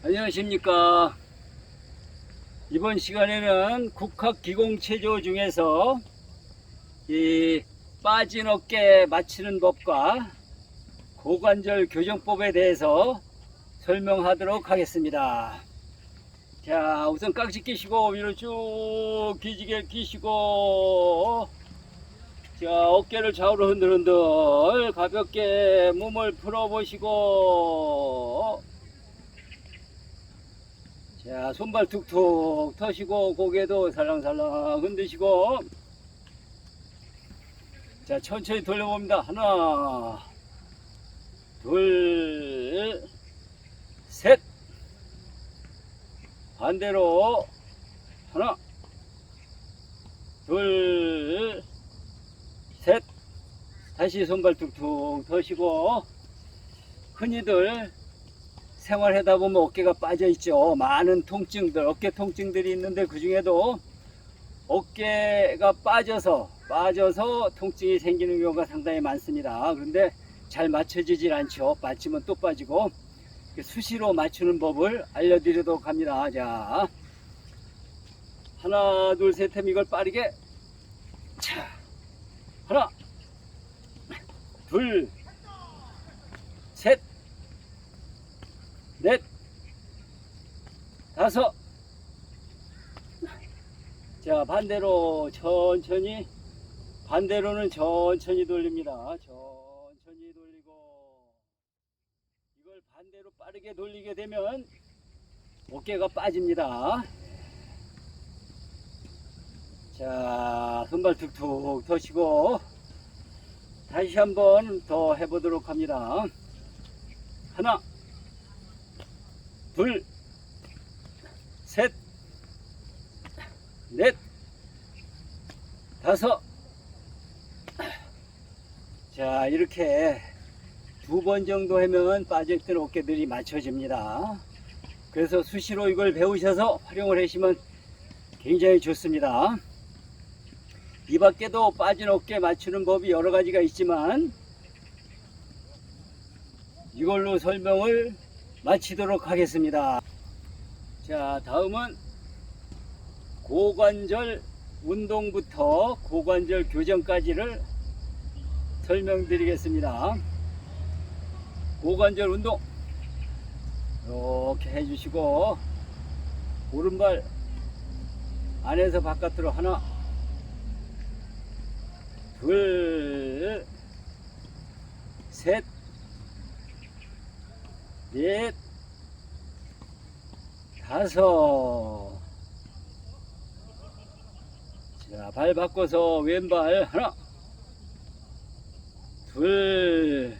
안녕하십니까. 이번 시간에는 국학 기공체조 중에서 이 빠진 어깨 맞추는 법과 고관절 교정법에 대해서 설명하도록 하겠습니다. 자, 우선 깍지 끼시고 위로 쭉 기지개 끼시고 자, 어깨를 좌우로 흔들흔들 가볍게 몸을 풀어 보시고 자, 손발 툭툭 터시고 고개도 살랑살랑 흔드시고 자, 천천히 돌려봅니다. 하나, 둘, 셋. 반대로 하나, 둘, 셋. 다시 손발 툭툭 터시고 흔히들 생활하다 보면 어깨가 빠져 있죠. 많은 통증들, 어깨 통증들이 있는데 그 중에도 어깨가 빠져서 빠져서 통증이 생기는 경우가 상당히 많습니다. 그런데 잘 맞춰지질 않죠. 빠지면 또 빠지고 수시로 맞추는 법을 알려드리도록 합니다. 자, 하나, 둘, 셋, 햄 이걸 빠르게 자, 하나, 둘, 셋, 넷, 다섯. 자, 반대로 천천히, 반대로는 천천히 돌립니다. 천천히 돌리고, 이걸 반대로 빠르게 돌리게 되면 어깨가 빠집니다. 자, 손발 툭툭 터시고, 다시 한번 더 해보도록 합니다. 하나, 둘, 셋, 넷, 다섯. 자, 이렇게 두 번 정도 하면 빠져있던 어깨들이 맞춰집니다. 그래서 수시로 이걸 배우셔서 활용을 하시면 굉장히 좋습니다. 이 밖에도 빠진 어깨 맞추는 법이 여러 가지가 있지만 이걸로 설명을 마치도록 하겠습니다. 자, 다음은 고관절 운동부터 고관절 교정까지를 설명드리겠습니다. 고관절 운동 이렇게 해주시고 오른발 안에서 바깥으로 하나 둘 셋, 넷, 다섯. 자, 발 바꿔서 왼발 하나, 둘,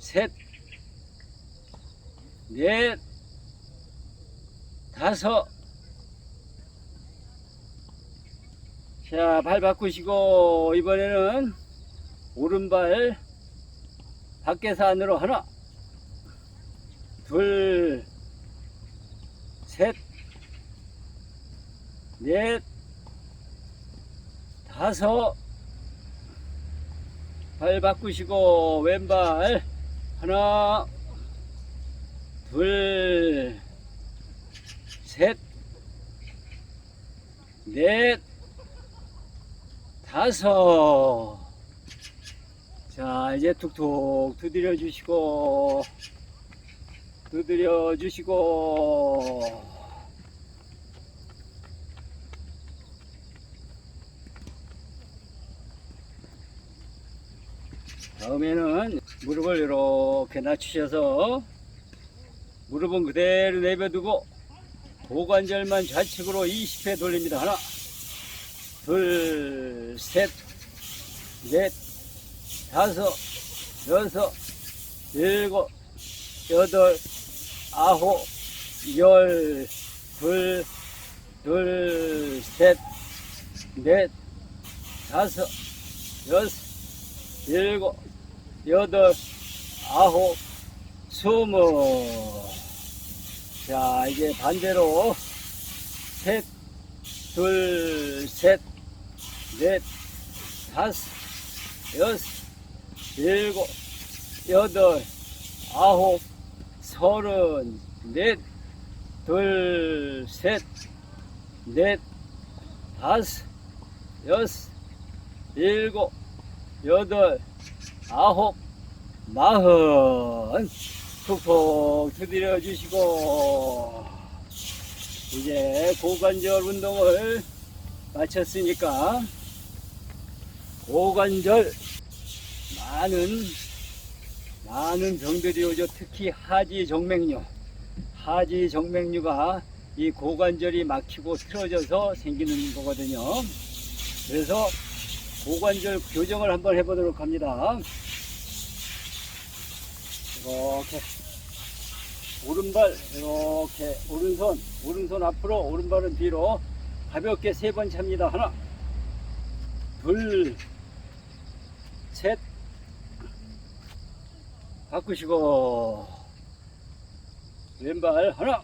셋, 넷, 다섯. 자, 발 바꾸시고 이번에는 오른발 밖에서 안으로 하나, 둘, 셋, 넷, 다섯. 발 바꾸시고 왼발 하나, 둘, 셋, 넷, 다섯. 자, 이제 툭툭 두드려 주시고, 두드려 주시고, 다음에는 무릎을 이렇게 낮추셔서 무릎은 그대로 내버두고 고관절만 좌측으로 20회 돌립니다. 하나, 둘, 셋, 넷, 다섯, 여섯, 일곱, 여덟, 아홉, 열, 둘, 둘, 셋, 넷, 다섯, 여섯, 일곱, 여덟, 아홉, 스물. 자, 이제 반대로 셋, 둘, 셋, 넷, 다섯, 여섯, 일곱, 여덟, 아홉, 서른, 넷, 둘, 셋, 넷, 다섯, 여섯, 일곱, 여덟, 아홉, 마흔. 툭툭 두드려 주시고, 이제 고관절 운동을 마쳤으니까, 고관절 많은 많은 병들이 오죠. 특히 하지 정맥류. 하지 정맥류가 이 고관절이 막히고 틀어져서 생기는 거거든요. 그래서 고관절 교정을 한번 해보도록 합니다. 이렇게 오른발 이렇게 오른손 오른손 앞으로 오른발은 뒤로 가볍게 세 번 찹니다. 하나 둘 셋 바꾸시고. 왼발 하나.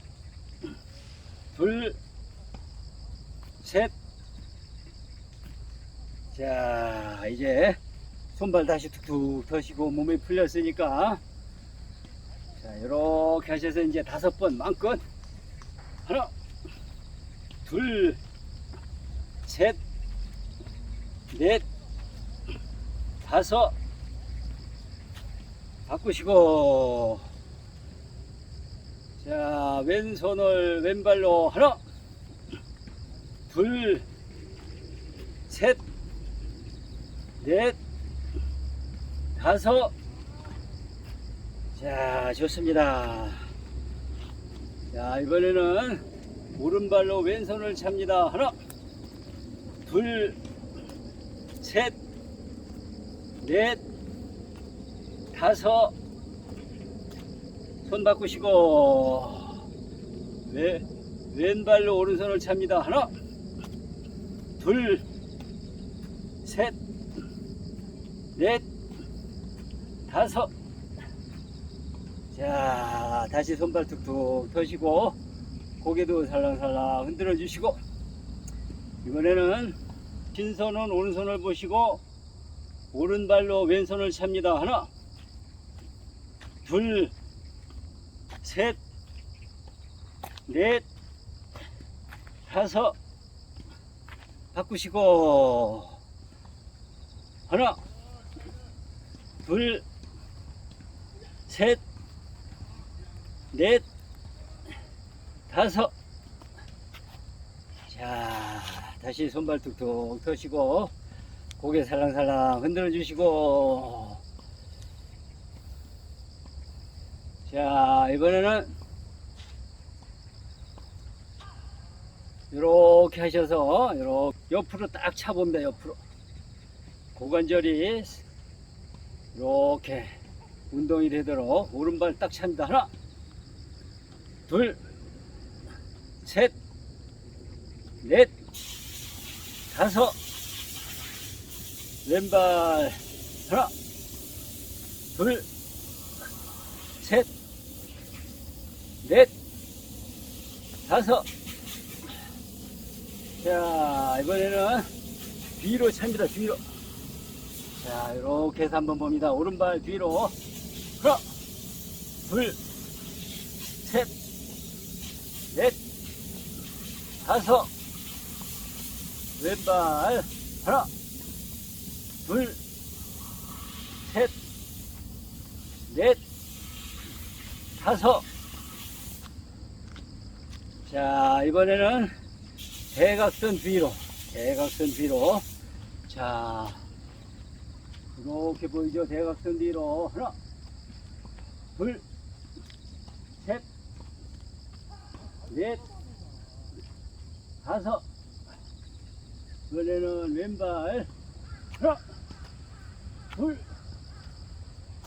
둘셋자 이제 손발 다시 툭툭 터시고 몸이 풀렸으니까. 자 이렇게 하셔서 이제 다섯 번 마음껏. 하나 둘셋넷 다섯 바꾸시고. 자 왼손을 왼발로 하나 둘 셋 넷 다섯. 자 좋습니다. 자 이번에는 오른발로 왼손을 찹니다. 하나 둘 셋 넷, 다섯, 손 바꾸시고, 왼, 왼발로 오른손을 찹니다. 하나, 둘, 셋, 넷, 다섯. 자, 다시 손발 툭툭 터시고, 고개도 살랑살랑 흔들어 주시고, 이번에는 빈손은 오른손을 보시고, 오른발로 왼손을 찹니다. 하나, 둘, 셋, 넷, 다섯, 바꾸시고, 하나, 둘, 셋, 넷, 다섯. 자, 다시 손발 툭툭 터시고, 고개 살랑살랑 흔들어 주시고 자 이번에는 이렇게 하셔서 이렇게 옆으로 딱 차봅니다 옆으로. 고관절이 이렇게 운동이 되도록 오른발 딱 찹니다. 하나 둘셋넷 다섯 왼발. 하나 둘셋 넷 다섯. 자 이번에는 뒤로 찹니다 뒤로. 자 이렇게 해서 한번 봅니다. 오른발 뒤로. 하나 둘 셋 넷 다섯. 왼발 하나 둘, 셋, 넷, 다섯. 자, 이번에는 대각선 뒤로, 대각선 뒤로. 자, 이렇게 보이죠? 대각선 뒤로. 하나, 둘, 셋, 넷, 다섯. 이번에는 왼발. 하나, 둘,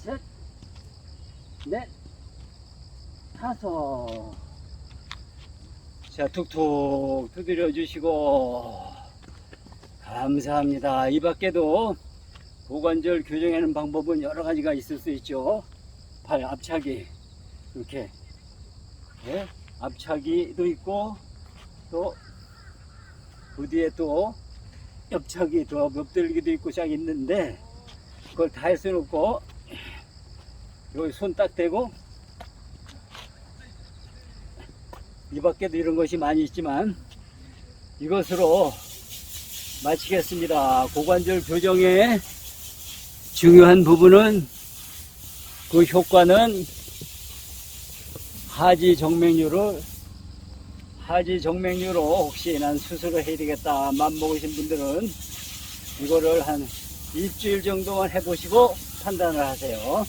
셋, 넷, 다섯. 자, 툭툭 두드려 주시고, 감사합니다. 이 밖에도 고관절 교정하는 방법은 여러 가지가 있을 수 있죠. 팔 앞차기, 이렇게, 예? 앞차기도 있고, 또, 그 뒤에 또, 옆차기, 또, 옆들기도 있고, 쫙 있는데, 그걸 다 할 수는 없고 여기 손 딱 대고 이 밖에도 이런 것이 많이 있지만 이것으로 마치겠습니다. 고관절 교정의 중요한 부분은 그 효과는 하지 정맥류를 하지 정맥류로 혹시 난 수술을 해야 되겠다 맘 먹으신 분들은 이거를 한 일주일 정도만 해보시고 판단을 하세요.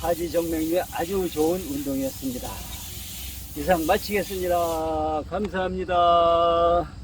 하지 정맥류에 아주 좋은 운동이었습니다. 이상 마치겠습니다. 감사합니다.